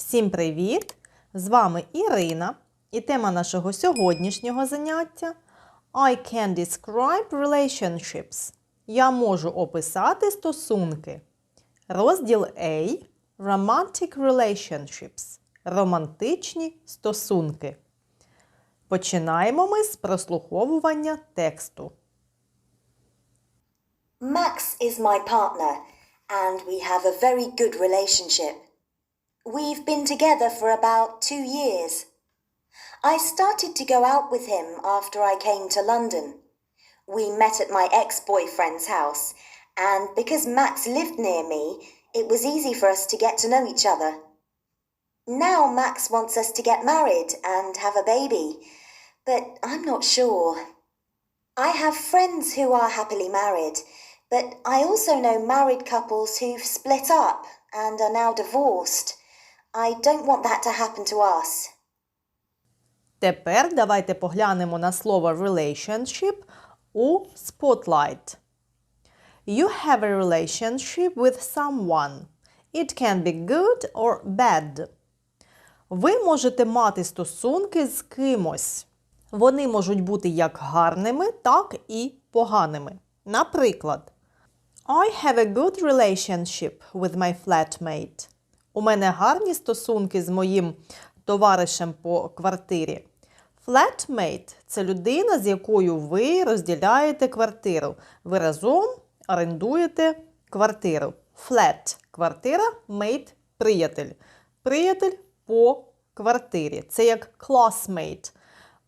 Всім привіт! З вами Ірина і тема нашого сьогоднішнього заняття I can describe relationships. Я можу описати стосунки. Розділ A Romantic relationships. Романтичні стосунки. Починаємо ми з прослуховування тексту. Max is my partner, and we have a very good relationship. We've been together for about two years. I started to go out with him after I came to London. We met at my ex boyfriend's house, and because Max lived near me, it was easy for us to get to know each other. Now Max wants us to get married and have a baby, but I'm not sure. I have friends who are happily married, but I also know married couples who've split up and are now divorced. I don't want that to happen to us. Тепер давайте поглянемо на слово relationship у Spotlight. You have a relationship with someone. It can be good or bad. Ви можете мати стосунки з кимось. Вони можуть бути як гарними, так і поганими. Наприклад, I have a good relationship with my flatmate. У мене гарні стосунки з моїм товаришем по квартирі. Flatmate – це людина, з якою ви розділяєте квартиру. Ви разом орендуєте квартиру. Flat – квартира, mate – приятель. Приятель по квартирі. Це як classmate.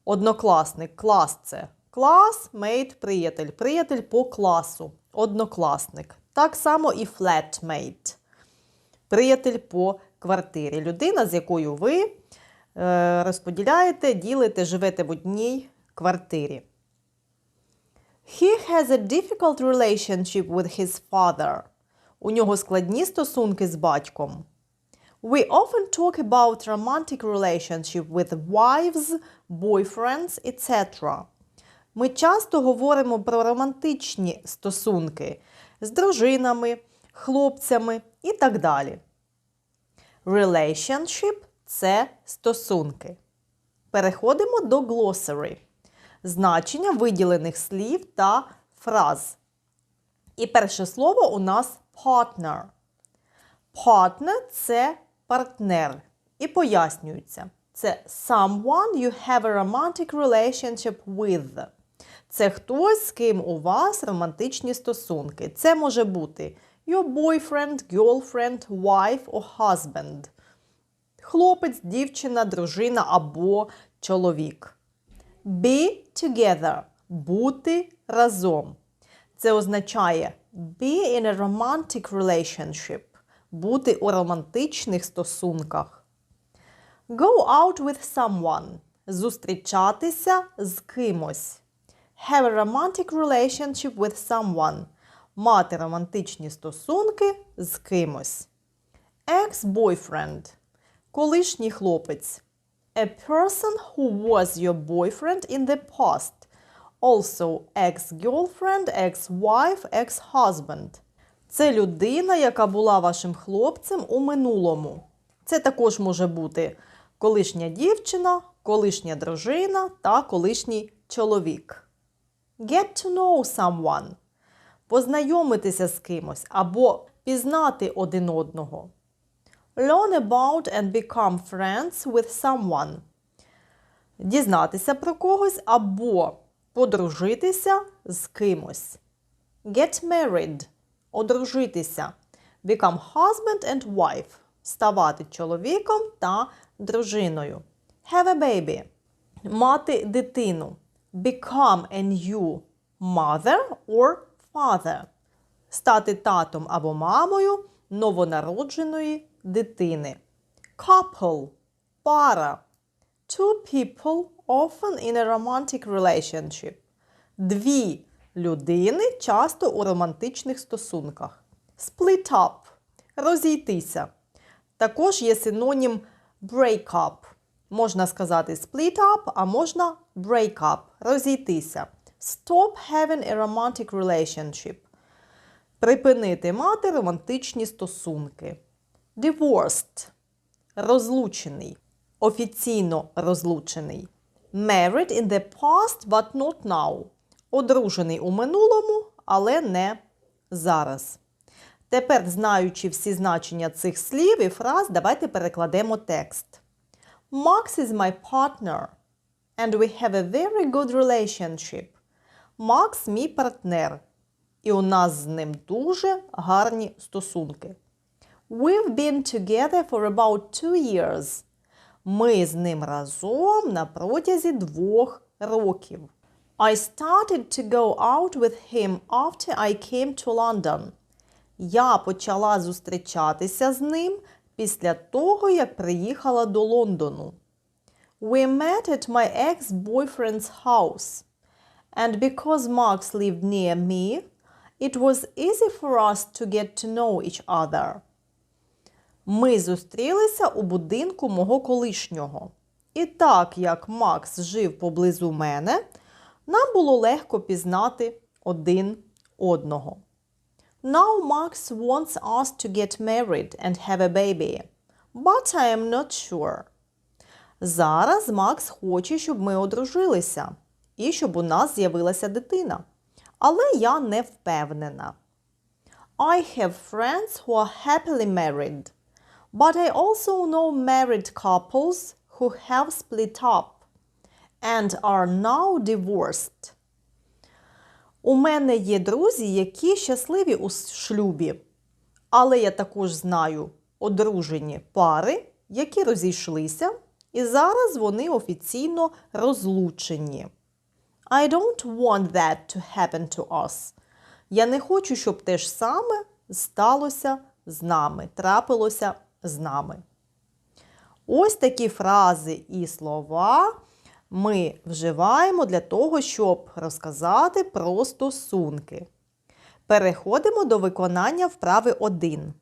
Однокласник. Клас це клас, mate – приятель. Приятель по класу. Однокласник. Так само і flatmate. Приятель по квартирі. Людина, з якою ви е, розподіляєте, ділите, живете в одній квартирі. He has a difficult relationship with his father. У нього складні стосунки з батьком. We often talk about romantic relationship with wives, boyfriends, etc. Ми часто говоримо про романтичні стосунки з дружинами, хлопцями і так далі. Relationship – це стосунки. Переходимо до glossary. Значення виділених слів та фраз. І перше слово у нас partner. Partner – це партнер. І пояснюється. Це someone you have a romantic relationship with. Це хтось, з ким у вас романтичні стосунки. Це може бути your boyfriend, girlfriend, wife or husband. Хлопець, дівчина, дружина або чоловік. Be together бути разом. Це означає be in a romantic relationship бути у романтичних стосунках. Go out with someone зустрічатися з кимось. Have a romantic relationship with someone мати романтичні стосунки з кимось. Ex-boyfriend колишній хлопець. A person who was your boyfriend in the past. Also ex-girlfriend, ex-wife, ex-husband. Це людина, яка була вашим хлопцем у минулому. Це також може бути колишня дівчина, колишня дружина та колишній чоловік. Get to know someone. Познайомитися з кимось або пізнати один одного. Learn about and become friends with someone. Дізнатися про когось або подружитися з кимось. Get married одружитися. Become husband and wife ставати чоловіком та дружиною. Have a baby мати дитину. Become a new mother or father стати татом або мамою новонародженої дитини. Couple пара. Two people often in a romantic relationship. Дві людини часто у романтичних стосунках. Split up розійтися. Також є синонім break up. Можна сказати split up, а можна break up розійтися. Stop having a romantic relationship. Припинити мати романтичні стосунки. Divorced розлучений, офіційно розлучений. Married in the past, but not now. Одружений у минулому, але не зараз. Тепер, знаючи всі значення цих слів і фраз, давайте перекладемо текст. Max is my partner, and we have a very good relationship. Макс мій партнер, і у нас з ним дуже гарні стосунки. We've been together for about two years. Ми з ним разом на протязі двох років. I started to go out with him after I came to London. Я почала зустрічатися з ним після того, як приїхала до Лондону. We met at my ex-boyfriend's house. And because Max lived near me, it was easy for us to get to know each other. Ми зустрілися у будинку мого колишнього. І так як Макс жив поблизу мене, нам було легко пізнати один одного. Now Max wants us to get married and have a baby, but I am not sure. Зараз Макс хоче, щоб ми одружилися і щоб у нас з'явилася дитина. Але я не впевнена. I have friends who are happily married, but I also know married couples who have split up and are now divorced. У мене є друзі, які щасливі у шлюбі. Але я також знаю одружені пари, які розійшлися, і зараз вони офіційно розлучені. I don't want that to happen to us. Я не хочу, щоб те ж саме сталося з нами, трапилося з нами. Ось такі фрази і слова ми вживаємо для того, щоб розказати про стосунки. Переходимо до виконання вправи 1.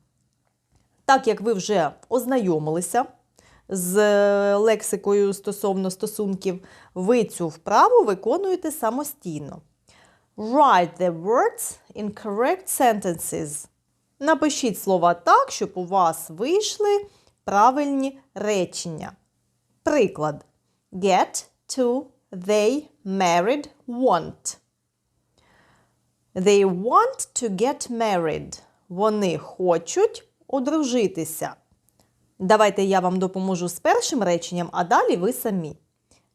Так як ви вже ознайомилися з лексикою стосовно стосунків, ви цю вправу виконуєте самостійно. Write the words in correct sentences. Напишіть слова так, щоб у вас вийшли правильні речення. Приклад. Get to they married want. They want to get married. Вони хочуть одружитися. Давайте я вам допоможу з першим реченням, а далі ви самі.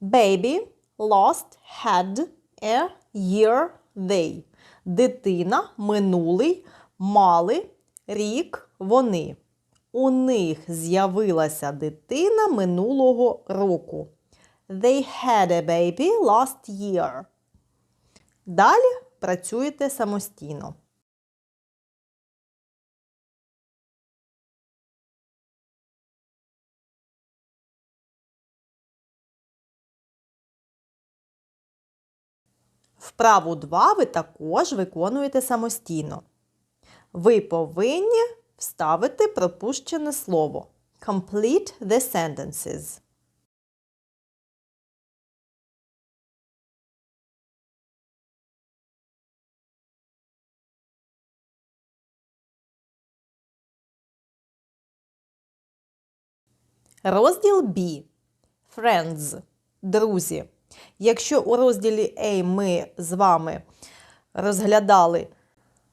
Baby lost had a year they. Дитина минулий мали рік вони. У них з'явилася дитина минулого року. They had a baby last year. Далі працюєте самостійно. Вправу 2 ви також виконуєте самостійно. Ви повинні вставити пропущене слово. Complete the sentences. Розділ B. Friends. Друзі. Якщо у розділі A ми з вами розглядали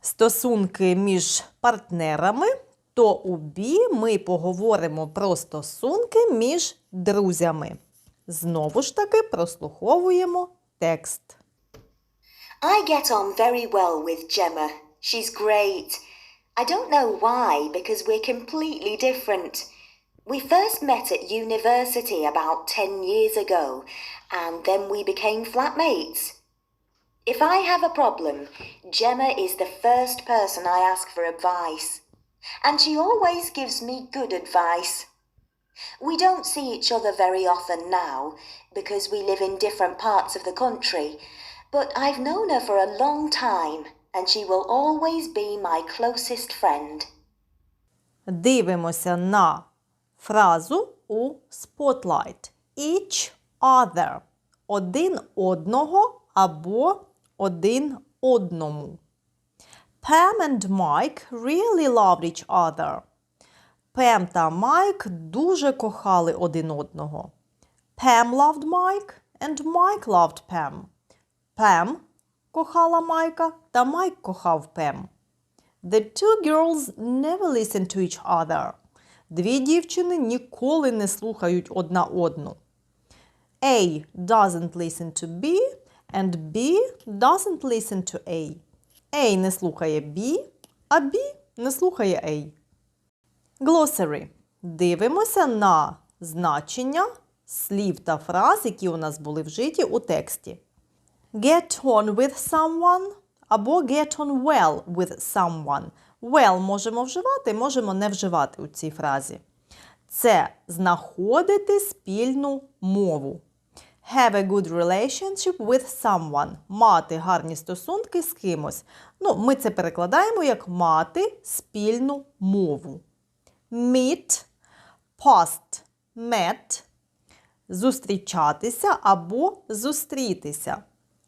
стосунки між партнерами, то у B ми поговоримо про стосунки між друзями. Знову ж таки прослуховуємо текст. I get on very well with Gemma. She's great. I don't know why, because we're completely different. We first met at university about 10 years ago, and then we became flatmates. If I have a problem, Gemma is the first person I ask for advice. And she always gives me good advice. We don't see each other very often now because we live in different parts of the country, but I've known her for a long time and she will always be my closest friend. Дивимося на фразу у Spotlight. Each other. Один одного або один одному. Pam and Mike really loved each other. Пем та Майк дуже кохали один одного. Pam loved Mike and Mike loved Pam. Пем кохала Майка та Майк кохав Пем. The two girls never listen to each other. Дві дівчини ніколи не слухають одна одну. A doesn't listen to B and B doesn't listen to A. A не слухає B, а B не слухає A. Glossary. Дивимося на значення слів та фраз, які у нас були вжиті у тексті. Get on with someone або get on well with someone. Well можемо вживати, можемо не вживати у цій фразі. Це знаходити спільну мову. Have a good relationship with someone. Мати гарні стосунки з кимось. Ну, ми це перекладаємо як мати спільну мову. Meet, past, met, зустрічатися або зустрітися.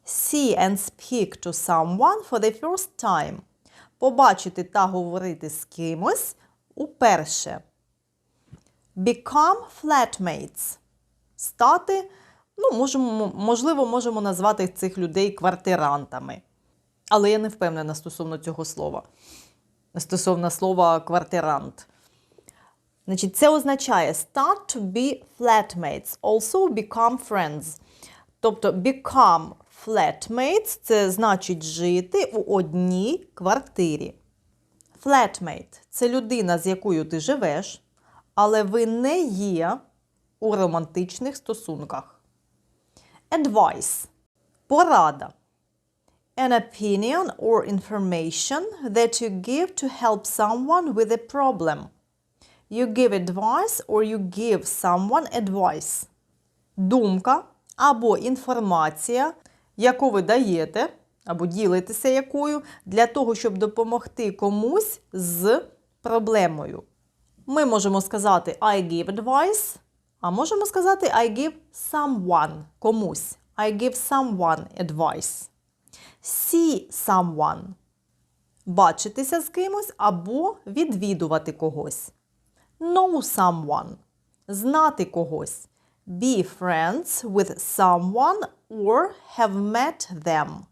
See and speak to someone for the first time. Побачити та говорити з кимось уперше. Become flatmates. Стати, ну, можемо, можливо, можемо назвати цих людей квартирантами. Але я не впевнена стосовно цього слова. Стосовно слова квартирант. Значить, це означає start to be flatmates, also become friends. Тобто become flatmates – це значить жити у одній квартирі. Flatmate – це людина, з якою ти живеш, але ви не є у романтичних стосунках. Advice – порада. An opinion or information that you give to help someone with a problem. You give advice or you give someone advice. Думка або інформація, яку ви даєте, або ділитеся якою, для того, щоб допомогти комусь з проблемою. Ми можемо сказати I give advice, а можемо сказати I give someone комусь. I give someone advice. See someone. Бачитися з кимось або відвідувати когось. Know someone. Знати когось. Be friends with someone or have met them.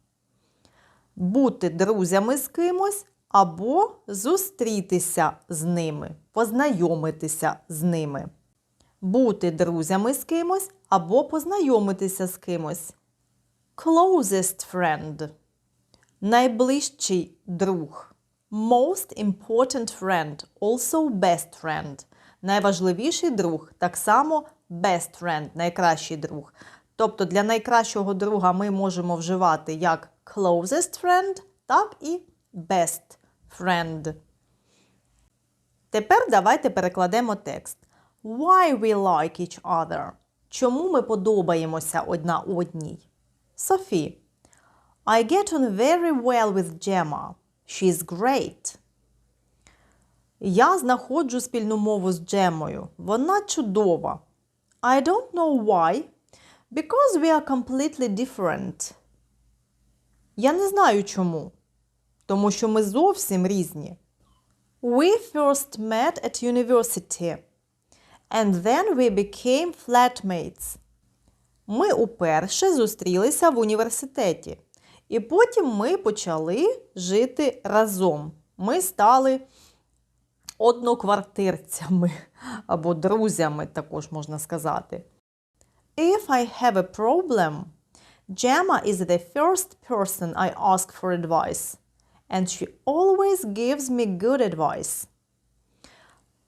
Бути друзями з кимось або зустрітися з ними, познайомитися з ними. Бути друзями з кимось або познайомитися з кимось. Closest friend. Найближчий друг. Most important friend, also best friend. Найважливіший друг, так само best friend, найкращий друг. Тобто для найкращого друга ми можемо вживати як closest friend, так і best friend. Тепер давайте перекладемо текст. Why we like each other. Чому ми подобаємося одна одній? Софі. I get on very well with Gemma. She's great. Я знаходжу спільну мову з Джемою. Вона чудова. I don't know why. Because we are completely different. Я не знаю чому. Тому що ми зовсім різні. We first met at university. And then we became flatmates. Ми уперше зустрілися в університеті. І потім ми почали жити разом. Ми стали одноквартирцями або друзями, також можна сказати. If I have a problem, Gemma is the first person I ask for advice. And she always gives me good advice.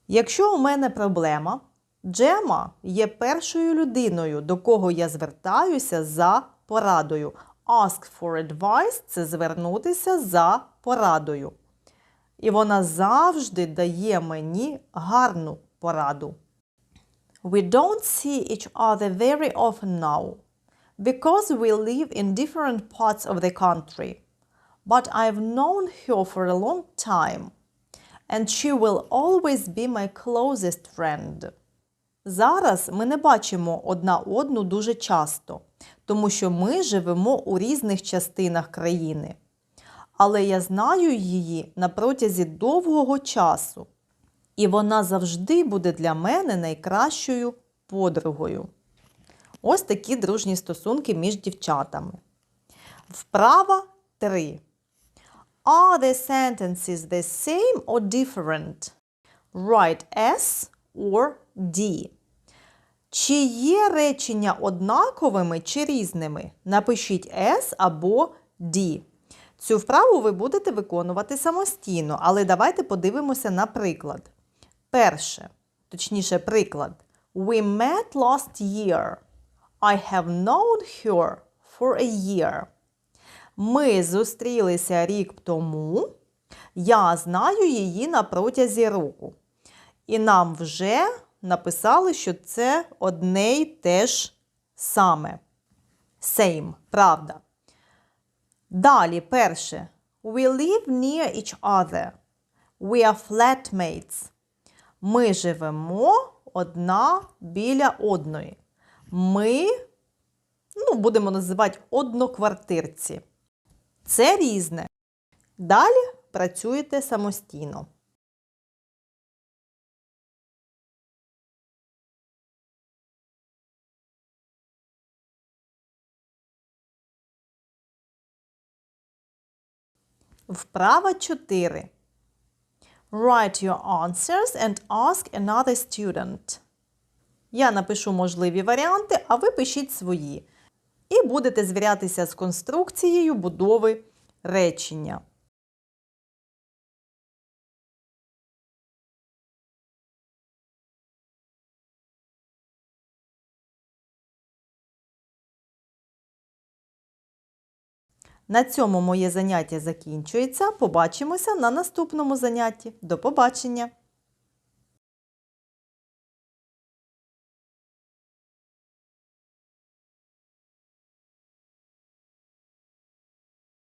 Якщо у мене проблема, Джема є першою людиною, до кого я звертаюся за порадою. Ask for advice це звернутися за порадою. І вона завжди дає мені гарну пораду. We don't see each other very often now because we live in different parts of the country. But I've known her for a long time, and she will always be my closest friend. Зараз ми не бачимо одна одну дуже часто, тому що ми живемо у різних частинах країни. Але я знаю її на протязі довгого часу. І вона завжди буде для мене найкращою подругою. Ось такі дружні стосунки між дівчатами. Вправа 3. Are the sentences the same or different? Write S or D. Чи є речення однаковими чи різними? Напишіть S або D. Цю вправу ви будете виконувати самостійно, але давайте подивимося на приклад. Перше, точніше, приклад. We met last year. I have known her for a year. Ми зустрілися рік тому. Я знаю її на протязі року. І нам вже написали, що це одне й те ж саме. Same, правда. Далі, перше. We live near each other. We are flatmates. Ми живемо одна біля одної. Ми, ну, будемо називати одноквартирці. Це різне. Далі працюєте самостійно. Вправа 4. Write your answers and ask another student. Я напишу можливі варіанти, а ви пишіть свої. І будете звірятися з конструкцією будови речення. На цьому моє заняття закінчується. Побачимося на наступному занятті. До побачення!